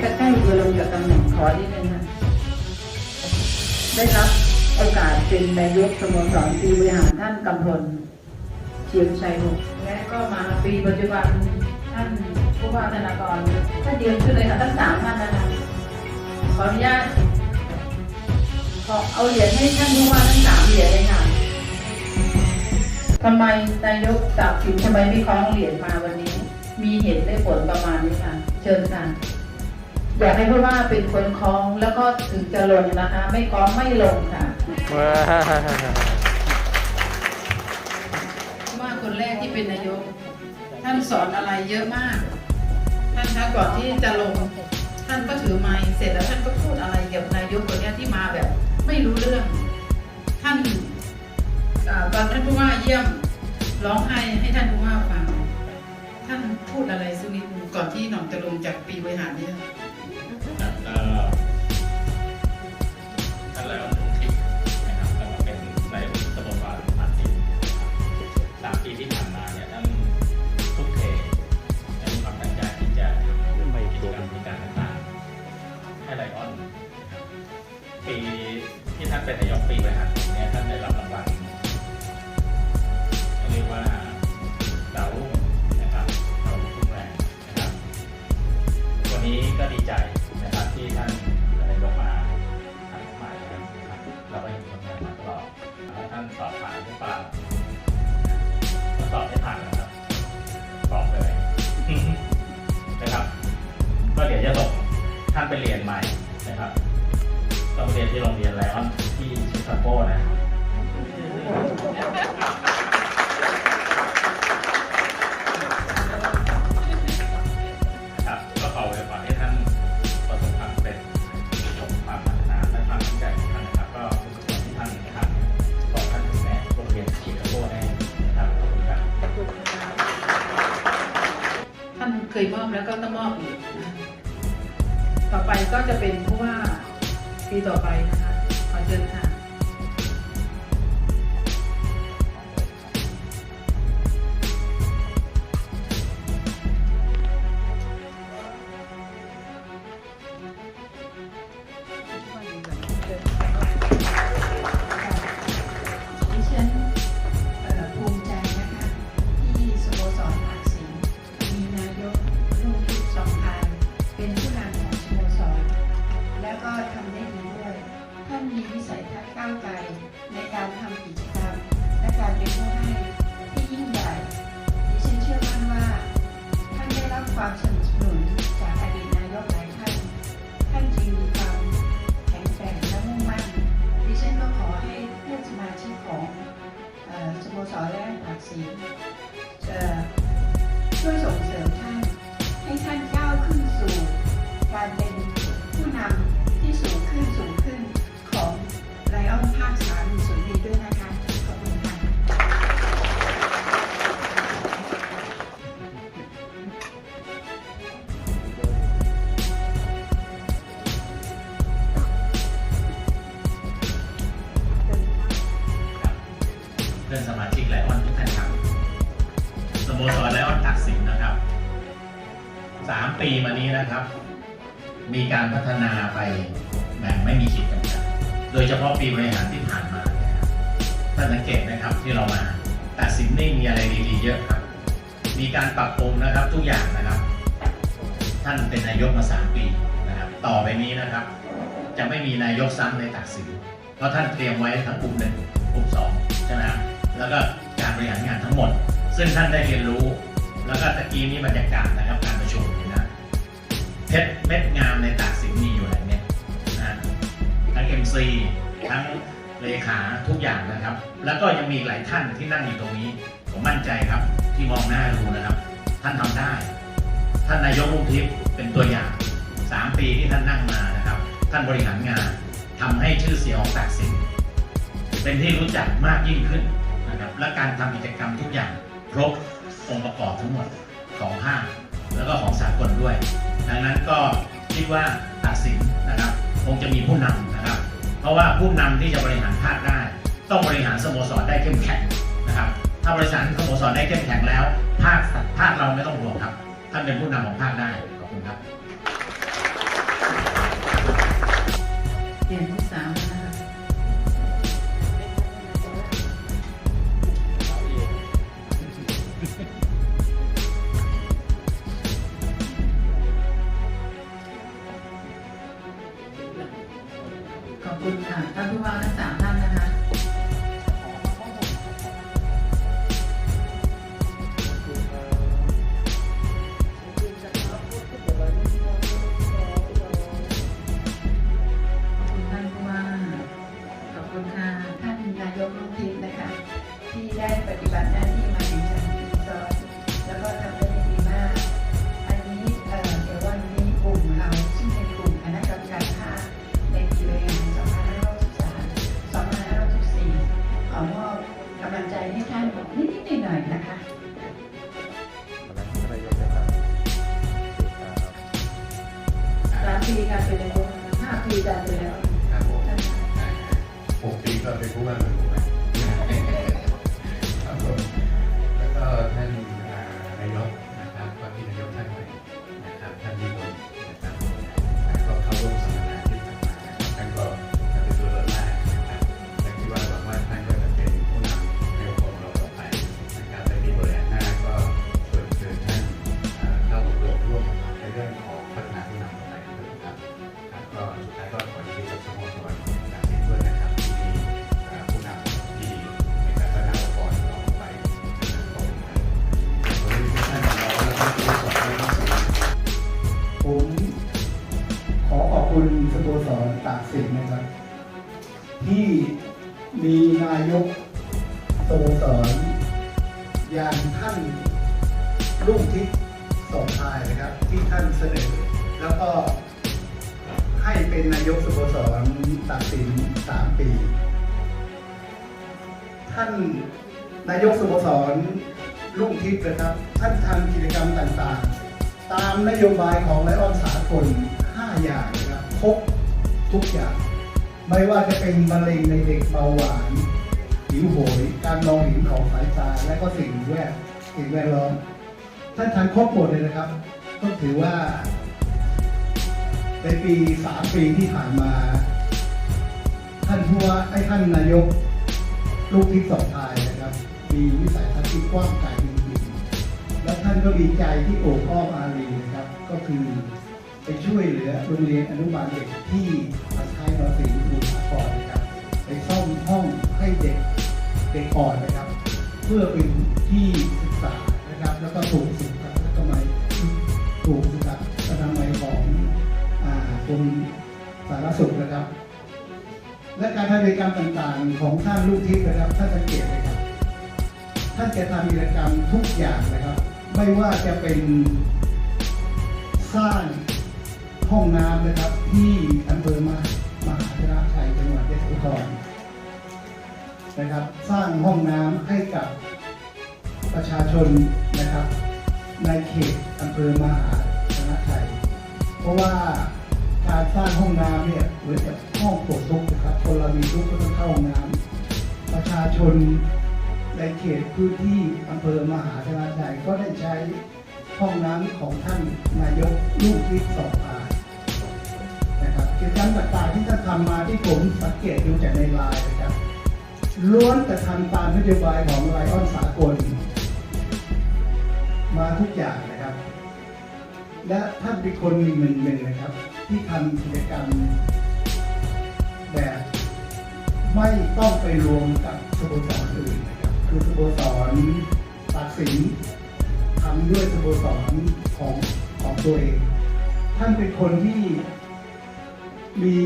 ใกล้ๆจะลงจากตำแหน่งขอนิดนึงนะได้รับโอกาสเป็นนายกสโมสรปีบริหารท่านกำพลเชียงชัยหกและก็มาปีปัจจุบันท่านผู้ว่าธนากรท่านยืนขึ้นเลยค่ะทั้งสามท่านนะคะขออนุญาตขอเอาเหรียญให้ท่านผู้ว่าทั้งสามเหรียญเลยค่ะทำไมนายกตักสินทำไมไม่คล้องเหรียญมาวันนี้ มีเหตุได้ผลประมาณนี้ค่ะ เชิญค่ะ อยากให้ผู้ว่าเป็นคนคล้องแล้วก็ถึงจะลงนะคะ ไม่คล้องไม่ลงค่ะว้าว่าคนแรกที่เป็นนายก ท่านสอนอะไรเยอะมาก ท่านคะก่อนที่จะลง ท่านก็ถือไม้เสร็จแล้วท่านก็พูดอะไรเกี่ยวกับนายกคนเนี้ยที่มาแบบ ไม่รู้เรื่อง ท่านอ่าตอนท่านผู้ว่าเยี่ยมร้องไห้ให้ท่านผู้ว่าฟัง ท่านพูดอะไรสักนิดหนึ่งก่อนที่หน่องจะลงจากปีบริหารเนี่ย ครับก็ท่านแล้วลงทิพย์นะครับแล้วก็เป็นนายกสมสรผ่านทีมสามปีที่ผ่านมาเนี่ยท่านทุกเทและมีความตั้งใจที่จะทำกิจกรรมกิจการต่างๆให้ไลออน ปีที่ท่านเป็นนายกปีบริหาร ยมอบแล้วก็ต้องมอบอีกนะต่อไปก็จะเป็นผู้ว่าปีต่อไปนะคะขอเชิญค่ะ ความสนับสนุนจากอดีตนายกหลายท่านท่านจึงมีความแข็งแกร่งและมุ่งมั่นดิฉันก็ขอให้เพื่อนสมาชิกของสโมสรและผักสีเอ่อช่วยส่งเสริมท่าน ให้ท่านก้าวขึ้นสู่การเป็น ปีมานี้นะครับ มีการพัฒนาไปแบบไม่มีขีดจำกัดโดยเฉพาะปีบริหารที่ผ่านมาท่านสังเกตนะครับที่เรามาแต่ซิมนี่มีอะไรดีๆเยอะครับ มีการปรับปรุงนะครับทุกอย่างนะครับ ท่านเป็นนายกมาสามปีนะครับ ต่อไปนี้นะครับ จะไม่มีนายกซ้ำในตักสินเพราะท่านเตรียมไว้ทั้งปุ่มหนึ่งปุ่มสองใช่ไหมครับแล้วก็การบริหารงานทั้งหมด ซึ่งท่านได้เรียนรู้ แล้วก็ตะกี้นี้บรรยากาศนะครับการ เพชรเม็ดงามในตากสินมีอยู่หลายเม็ดนะทั้ง MC ทั้งเลขาทุกอย่างนะครับ แล้วก็ยังมีหลายท่านที่นั่งอยู่ตรงนี้ ผมมั่นใจครับที่มองหน้าดูนะครับ ท่านทำได้ ท่านนายกลุงทิพย์เป็นตัวอย่าง 3 ปีที่ท่านนั่งมานะครับ ท่านบริหารงานทำให้ชื่อเสียงของตากสินเป็นที่รู้จักมากยิ่งขึ้นนะครับ และการทำกิจกรรมทุกอย่างครบองค์ประกอบทั้งหมดของภา แล้วก็ของสากลด้วย ดังนั้นก็คิดว่าตัดสินนะครับคงจะมีผู้นำนะครับ เพราะว่าผู้นำที่จะบริหารภาคได้ ต้องบริหารสโมสรได้เข้มแข็งนะครับ ถ้าบริหารสโมสรได้เข้มแข็งแล้ว ภาคภาคเราไม่ต้องห่วงครับท่านเป็นผู้นำของภาคได้ขอบคุณครับ ท่านผู้ว่าทั้งสามท่านนะคะ ปีการเป็นนายกห้าปีการเป็นแล้วครับผมท่านหกปีก็เป็นผู้ว่า คุณสโมสรตากสินนะครับ ที่มีนายกสโมสรอย่างท่านรุ่งทิพย์สองทายนะครับ ที่ท่านเสนอแล้วก็ให้เป็นนายกสโมสรตากสินสามปี ท่านนายกสโมสรรุ่งทิพย์นะครับ ท่านทำกิจกรรมต่างๆ ตามนโยบายของไลออนสากล5อย่าง ครบทุกอย่าง ไม่ว่าจะเป็นมะเร็งในเด็กเบาหวานหิวโหย การมองเห็นของสายตา และก็สิ่งแวดสิ่งแวดล้อมท่านทำครบหมดเลยนะครับต้องถือว่า ในปี3ปีที่ผ่านมา ท่านผู้ว่าไอ้ท่านนายก ลูกที่สองทายนะครับ มีวิสัยทัศน์ที่กว้างไกลจริงๆและท่านก็มีใจที่โอบอ้อมอารีนะครับ ก็คือ ไปช่วยเหลือโรงเรียนอนุบาลเด็กที่มาใช้นอสิงห์บุรีก่อนนะครับ ไปซ่อมห้องให้เด็กเด็กอ่อนนะครับ เพื่อเป็นที่ศึกษานะครับ แล้วก็ถูกสุขลักษณะถูกสุขอนามัยของกรมสารสุขนะครับ และการทำกิจกรรมต่างๆ ของท่านลูกทิพย์นะครับท่านสังเกตเลยครับ ท่านจะทำกิจกรรมทุกอย่างนะครับ ไม่ว่าจะเป็นสร้าง ห้องน้ำนะครับที่อำเภอมามหาชนะชัยจังหวัดยะโสธรนะครับ สร้างห้องน้ำให้กับประชาชนนะครับ ในเขตอำเภอมหาชนะชัยเพราะว่าการสร้างห้องน้ำเนี่ยเหมือนกับห้องปลดทุกข์นะครับคนเรามีทุกข์ก็ต้องเข้าห้องน้ำประชาชนในเขตพื้นที่อำเภอมหาชนะชัยก็ได้ใช้ โยบายของไลออนสากล มาทุกอย่างนะครับ และท่านเป็นคนหนึ่งหนึ่งหนึ่งนะครับ ที่ทำกิจกรรมแบบไม่ต้องไปรวมกับสโมสรอื่นนะครับ คือสโมสรตัดสินทำด้วยสโมสรของของตัวเอง ท่านเป็นคนที่มี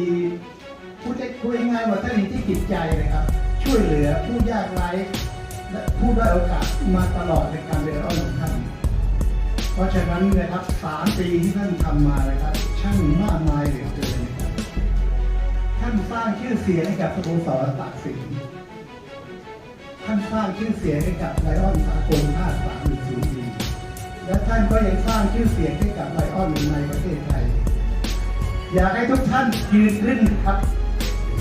พูดได้พูดง่ายว่าท่านมีที่จิตใจนะครับ ช่วยเหลือผู้ยากไร้และผู้ด้อยโอกาสมาตลอดในการเรียนรู้ของท่านเพราะฉะนั้นนะครับสามปีที่ท่านทำมานะครับช่างมากมายเหลือเกินนะครับท่านสร้างชื่อเสียงให้กับสโมสรตากสินท่านสร้างชื่อเสียงให้กับไลออนสากลภาคสามหนึ่งศูนย์ดีและท่านก็ยังสร้างชื่อเสียงให้กับไลออนในประเทศไทย อยากให้ทุกท่านยืนขึ้นครับ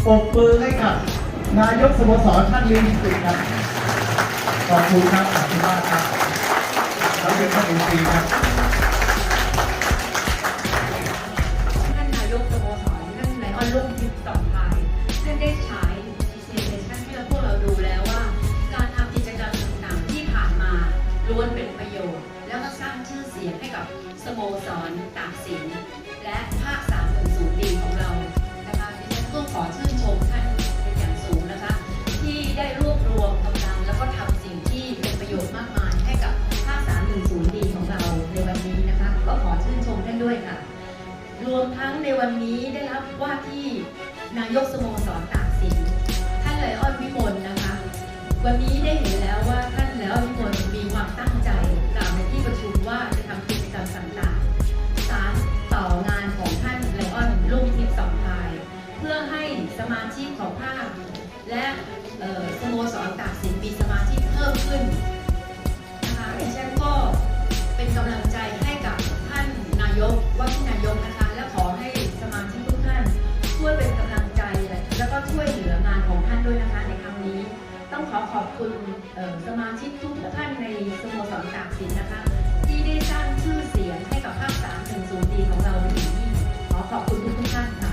ปรบมือให้กับ นายกสโมสรท่านยืนติดครับ ขอบคุณครับ ขอบคุณมากครับท่านเป็นท่านอินทรีครับ ท่านนายกสโมสรท่านไลออนลุ่มทิพย์องพยท่านได้ฉายพรีเซนเทชันให้เราพวกเราดูแล้วว่า การทำกิจกรรมต่างๆที่ผ่านมาล้วนเป็นประโยชน์ แล้วก็สร้างชื่อเสียงให้กับสโมสรตากสินและภาค310ดีของเรานะคะดิฉันก็ขอชื่อ รวมทั้งในวันนี้ได้รับว่าที่นายกสโมสรตากสินท่านไลออนวิมลนะคะ วันนี้ได้เห็นแล้วว่าท่านไลออนวิมลมีความตั้งใจกล่าวในที่ประชุมว่าจะทำกิจกรรมต่างๆสารต่องานของท่านไลออนลุ่งทิพย์สองพาย เพื่อให้สมาชิกของภาคและสโมสรตากสินมีสมาชิกเพิ่มขึ้น ขอบคุณสมาชิกทุกท่านในสโมสรตากสินนะคะ ที่ได้สร้างชื่อเสียงให้กับภาค3 1 0ดีของเราในอย่างยิ่งขอขอบคุณทุกท่านค่ะ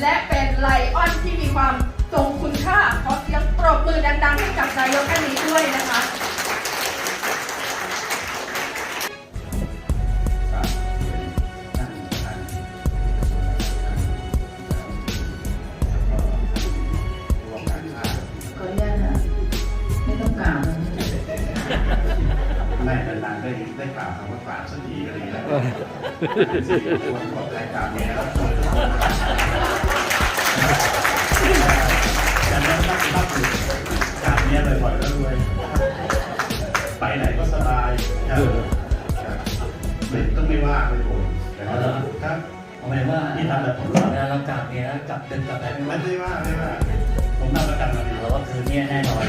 และเป็นไลออนที่มีความทรงคุณค่าขอเสียงปรบมือดังๆให้กับนายกท่านนี้ด้วยนะคะครับเรียนท่านประธานเอกชนท่านแล้วก็รวมการค้าขออนุญาตนะไม่ต้องกล่าวนะแม่นานๆได้ได้กล่าวคำว่ากราบสักทีก็ดีแล้วสี่คนขอบรายการนี้แล้วดังนั้นรับรับถึงการนี้บ่อยๆแล้วรวย ไปไหนก็สบายครับไม่ต้องไม่ว่าไม่โกรธครับทำไมว่านี่ทำแบบผมเวลาเรากลับเนี่ยกลับดึกกลับอะไรไม่ไม่ว่าได้ว่าไม่ว่าผมทำประกันมาดีเราว่าคืนนี้แน่นอน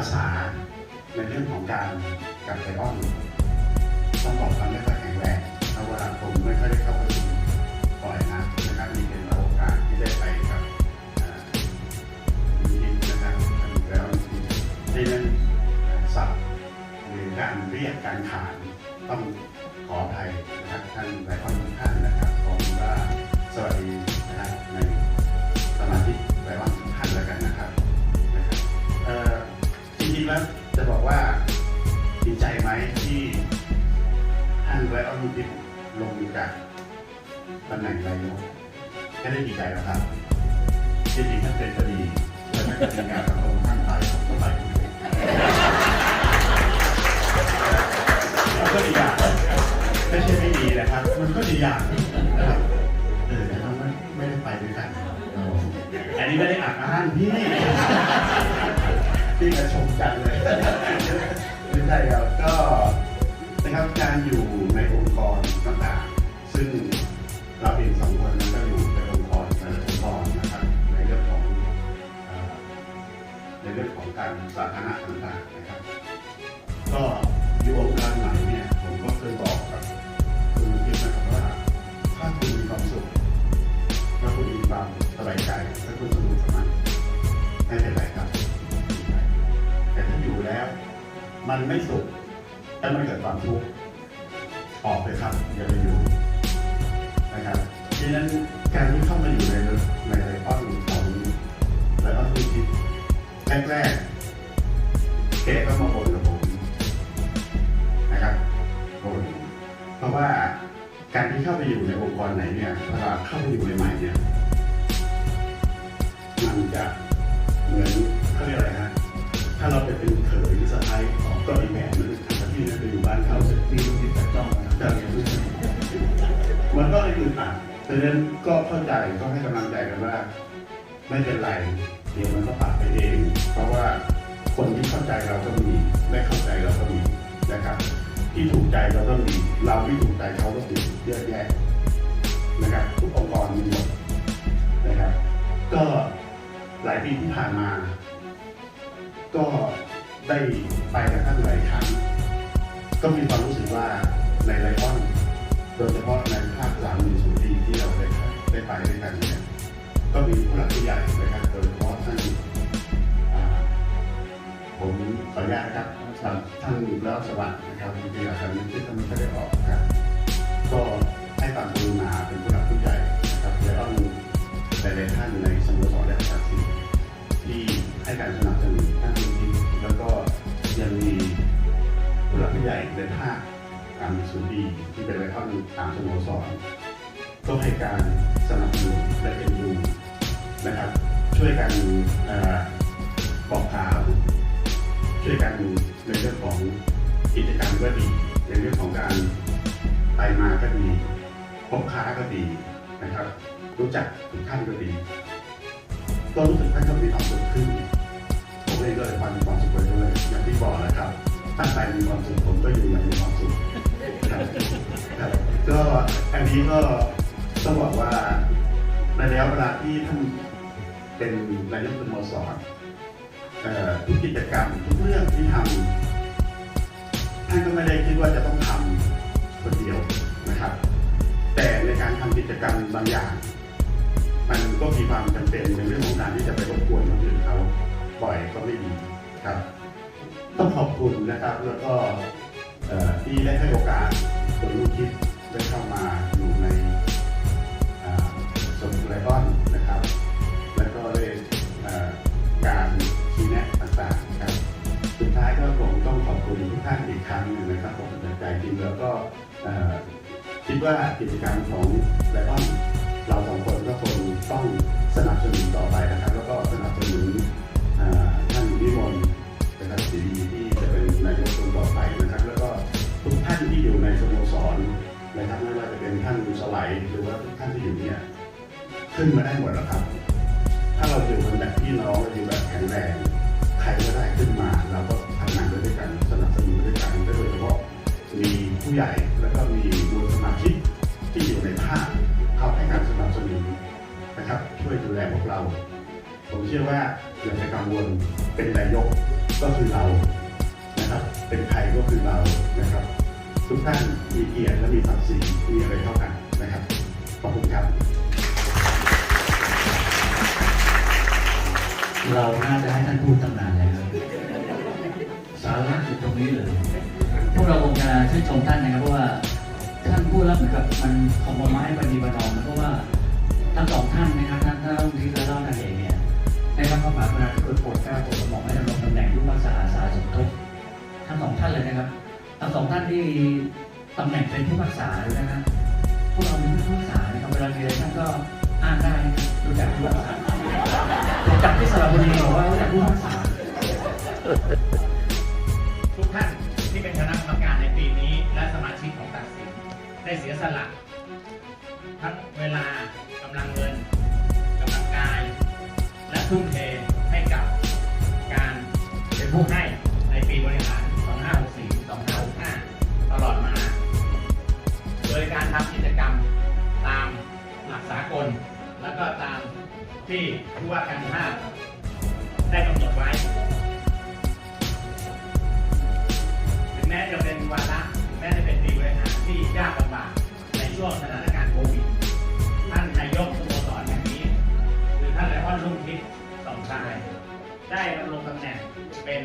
าษาในเรื่องของการกับไลออนต้องบอกว่าไม่ค่อยแข็งแรงเพราะว่าผมไม่ค่อยได้เข้าไประชุมบ่อยนะนะครับมีเป็นโอกาสที่ได้ไปกับเอ่อคุณยินนะครับแล้วในเรื่องศัพท์หรือการเรียกการขานต้องขออภัยนะครับท่านหลายคน แล้วจะบอกว่าดีใจไหมที่ท่านไลออนดิบลงจากตำแหน่งนายกก็ได้ดีใจแล้วครับจริงๆถ้าเป็นคดีจะไม่เป็นงานสังคมท่านไปผมก็ไปคุณเองมันก็ดีอย่างไม่ใช่ไม่ดีนะครับ มันก็ดีอย่างนะครับเออแต่เราไม่ไม่ได้ไปด้วยกันอันนี้ไม่ได้อัดอ้างพี่ พี่กระชมกันเลยไม่ใช่ครับก็นะครับการอยู่ในองค์กรต่างๆ ซึ่งเราเองสองคนนั้นก็อยู่ในองค์กรในองค์กรนะครับในเรื่องของในเรื่องของการสาธารณะต่างๆนะครับ ก็อยู่องค์ มันไม่สุขและมันเกิดความทุกข์ออกไปครับอย่าไปอยู่นะครับดังนั้นการที่เข้ามาอยู่ในในไลออนของไลออนที่คิดแรกๆแกก็มาบ่นกับผมนะครับโอ้ยเพราะว่าการที่เข้าไปอยู่ในองค์กรไหนเนี่ยเวลาเข้าไปอยู่ใหม่ๆเนี่ยมันจะเหมือนเขาเรียกอะไรฮะถ้าเราไปเป็นเขยสะ ดังนั้นก็เข้าใจก็ให้กำลังใจกันว่า ไม่เป็นไรเดี๋ยวมันก็ปรับไปเอง เพราะว่าคนที่เข้าใจเราก็มีไม่เข้าใจเราก็มีนะครับ ที่ถูกใจเราก็มีเราไม่ถูกใจเขาก็มีเยอะแยะนะครับทุกองค์กรมีหมดนะครับ ก็หลายปีที่ผ่านมา ก็ได้ไปกับท่านหลายครั้ง ก็มีความรู้สึกว่าในไลออนโดยเฉพาะในภาคสามหนึ่งศูนย์ดี ที่เราได้ได้ไปด้วยกันเนี่ยก็มีผู้หลักผู้ใหญ่นะครับโดยเฉพาะท่านผมขออนุญาตนะครับท่านท่านรัฐสวัสดิ์นะครับวิทยาการนิติท่านไม่ได้ออกนะครับก็ให้ความกรุณาเป็นผู้หลักผู้ใหญ่นะครับและต้องหลายๆท่านในสโมสรและประชาชนที่ให้การสนับสนุนท่านจริงๆแล้วก็ยังมีผู้หลักผู้ใหญ่ในภาคตามศูนย์ดีที่เป็นไลออนตามสโมสร ก็ให้การสนับสนุนและเป็นดูนะครับ ช่วยกันอบอกข่าวช่วยกันในเรื่องของกิจกรรมก็ดี ในเรื่องของการไปมาก็ดีพบค้าก็ดีนะครับ รู้จักทุกท่านก็ดีก็รู้สึกท่านก็มีความสุขขึ้นผมเองก็เลยความมีความสุขไปด้วยอย่างที่บอกนะครับตั้งใจมีความสุขผมก็อยู่อย่างมีความสุขครับก็อันนี้ก็ ต้องบอกว่าในระยะเวลาที่ท่านเป็นนายกสโมสรเอ่อทุกกิจกรรมทุกเรื่องที่ทำท่านก็ไม่ได้คิดว่าจะต้องทำคนเดียวนะครับ แต่ในการทำกิจกรรมบางอย่าง มันก็มีความจำเป็นในเรื่องของการที่จะไปรบกวนคนอื่นเขาบ่อยก็ไม่ดีครับ ต้องขอบคุณนะครับแล้วก็ที่ได้ให้โอกาสคนลูกคิดได้เข้ามา สมไลออนนะครับ แล้วก็ได้เอ่อการชี้แนะต่างๆครับสุดท้ายก็ผมต้องขอบคุณทุกท่านอีกครั้งหนึ่งนะครับผมจากใจจริงแล้วก็คิดว่ากิจกรรมของไลออนเราสองคนก็คงต้องสนับสนุนต่อไปนะครับ แล้วก็สนับสนุนท่านวิมลนะครับศรีดีที่จะเป็นนายกคนต่อไปนะครับ แล้วก็ทุกท่านที่อยู่ในสโมสรนะครับไม่ว่าจะเป็นท่านสไลด์หรือว่าทุกท่านที่อยู่เนี่ย ขึ้นมาได้หมดแล้วครับ ถ้าเราอยู่กันแบบพี่น้องเราอยู่แบบแข็งแรงใครก็ได้ขึ้นมาเราก็ทำงานด้วยกันสนับสนุนด้วยกันโดยเฉพาะมีผู้ใหญ่แล้วก็มีมูลสมาชิกที่อยู่ในภาคเขาให้การสนับสนุนนะครับ ช่วยดูแลพวกเรา ผมเชื่อว่าอย่าไปกังวลเป็นนายกก็คือเรานะครับเป็นใครก็คือเรานะครับ ทุกท่านมีเกียรติและมีศักดิ์ศรีมีอะไรเท่ากันนะครับขอบคุณครับ เราน่าจะให้ท่านพูดตั้งนานแล้วสาระอยู่ตรงนี้เลยพวกเราคงจะชื่นชมท่านนะครับเพราะว่าท่านพูดแล้วเหมือนกับมันคอมไม้ปฏิบัตินอมนะเพราะว่าทั้งสองท่านนะครับท่านท่านที่และท่านนายเอกเนี่ยได้รับพระมหากรุณาธิคุณโปรดเกล้าโปรดกระหม่อมให้ดำรงตำแหน่งผู้รักษาอาสาสมทบทั้งสองท่านเลยนะครับทั้งสองท่านที่ตำแหน่งเป็นผู้รักษาเลยนะครับพวกเราเป็นผู้รักษานะครับเวลามีอะไรท่านก็อ้างได้รู้จักผู้รักษา จักที่สระบุรีบอกว่ารู้จักผู้พักษาทุกท่านที่เป็นคณะกรรมการในปีนี้ และสมาชิกของตัดสินได้เสียสละทั้งเวลา ที่ผู้ว่าการห้าได้กำหนดไว้ ถึงแม้จะเป็นวาระแม้จะเป็นปีบริหารที่ยากลำบากในช่วงสถานการณ์โควิด ท่านนายกสโมสรแห่งนี้ หรือท่านไรอ้อนรุ่งทิพย์สองชาย ได้ดำรงตำแหน่งเป็น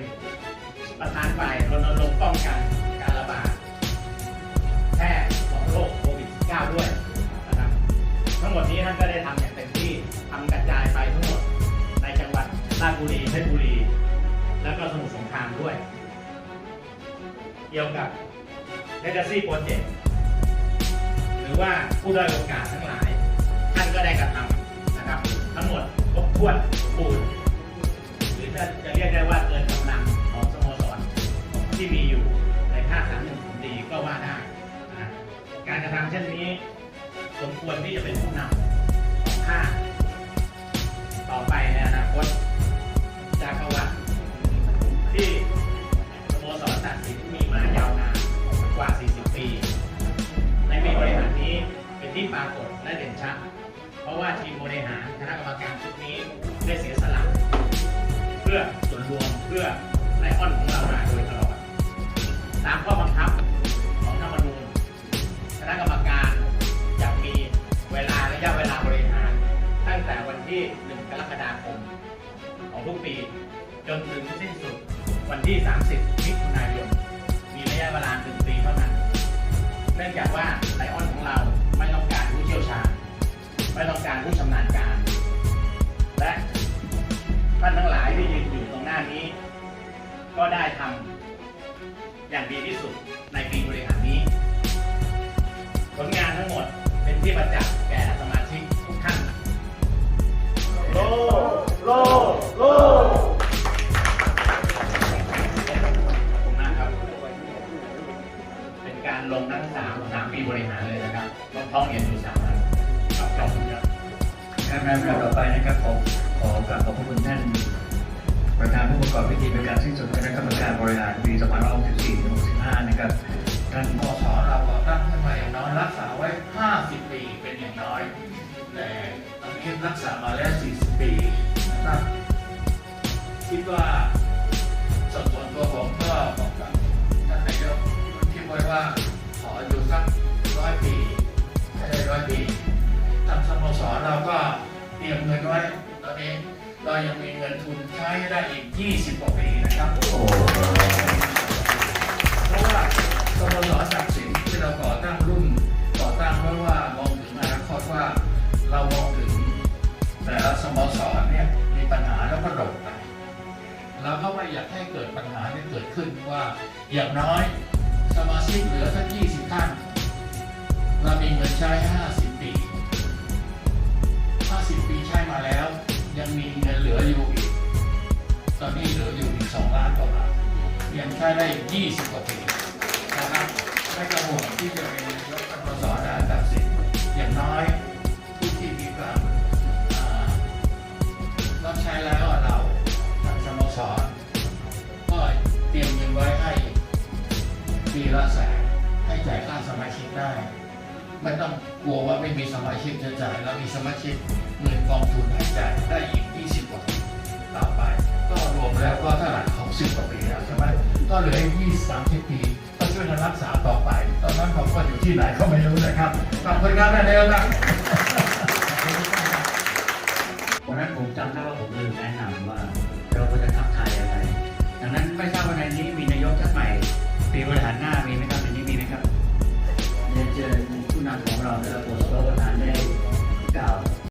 ประธานฝ่ายรณรงค์ป้องกัน ด้วย เกี่ยวกับ Legacy Project หรือว่าผู้ด้อยโอกาสทั้งหลาย ท่านก็ได้กระทำนะครับ ทั้งหมดครบถ้วนสมบูรณ์หรือจะเรียกได้ว่าเกินกำลังของสโมสรที่มีอยู่ในภาคสามหนึ่งดีก็ว่าได้นะการกระทำเช่นนี้สมควรที่จะเป็นผู้นำของภาคต่อไปในอนาคตจากประวัติที่ กว่า 40 ปี ในปีบริหารนี้เป็นที่ปรากฏและเด่นชัด เพราะว่าทีมบริหารคณะกรรมการชุดนี้ได้เสียสละเพื่อส่วนรวมเพื่อไลออนของเรามาโดยตลอด ตามข้อบังคับของธรรมนูญคณะกรรมการจะมีเวลาระยะเวลาบริหาร ตั้งแต่วันที่ 1 กรกฎาคมของทุกปี จนถึงสิ้นสุดวันที่ 30มิถุนายน มีระยะเวลาหนึ่ง เนื่องจากว่าไลออนของเราไม่ต้องการผู้เชี่ยวชาญ ไม่ต้องการผู้ชำนาญการ และท่านทั้งหลายที่ยืนอยู่ตรงหน้านี้ ก็ได้ทำอย่างดีที่สุดในปีบริหารนี้ ผลงานทั้งหมดเป็นที่ประจักษ์แก่สมาชิกทุกท่านโลโลโล ลงทั้งสามสามปีบริหารเลยนะครับต้องท้องเรียนอยู่สามวันครับขอบคุณครับการงานระดับต่อไปนะครับผมขอกราบขอบพระคุณท่านประธานผู้ประกอบพิธีเป็นการสิ้นสุดคณะกรรมการบริหารปี2564ถึง65นะครับท่านสโมสรเราก็ตั้งขึ้นมาอย่างน้อยรักษาไว้ 50 ปีเป็นอย่างน้อย แต่ตอนนี้รักษามาแล้ว 40 ปีนะครับคิดว่าส่วนส่วนตัวผมก็บอกกับท่านนายกคิดไว้ว่า ให้ได้ร้อยปีทางสโมสรเราก็เตรียมเงินไว้ตอนนี้เรายังมีเงินทุนใช้ได้อีก 20 กว่าปีนะครับโอ้เพราะว่าสโมสรศักดิ์สินที่เราก่อตั้งรุ่นก่อตั้งเพราะว่ามองถึงอนาคตว่าเรามองถึงแต่ละสโมสรเนี่ยมีปัญหาแล้วก็หลบไปเราก็ไม่อยากให้เกิดปัญหาที่เกิดขึ้นว่าอย่างน้อยสมาชิกเหลือสัก20ท่าน เรามีเงินใช้ 50 ปี 50 ปีใช้มาแล้ว ยังมีเงินเหลืออยู่อีก ตอนนี้เหลืออยู่อีก 2 ล้านกว่าบาทยังใช้ได้ 20 กว่าปีนะครับไม่กังวลที่จะเป็นนายกสโมสรอันดับสิบอย่างน้อยผู้ที่มีการอ่ารับใช้แล้วเราทางสโมสรก็เตรียมเงินไว้ให้ปีละแสนให้จ่ายค่าสมาชิกได้ ไม่ต้องกลัวว่าไม่มีสมาชิกจะจ่ายแล้วมีสมาชิกเงินกองทุนให้จ่ายได้อีก 20 กว่าปีต่อไป ก็รวมแล้วก็เท่าไหร่ของสิบกว่าปีแล้วใช่ไหมก็เหลืออีกยี่สามสิบปีก็ช่วยกันรักษาต่อไป ตอนนั้นผมก็อยู่ที่ไหนก็ไม่รู้นะครับขอบคุณครับนายเดียวครับวันนั้นผมจำได้ว่าผมลืมนะ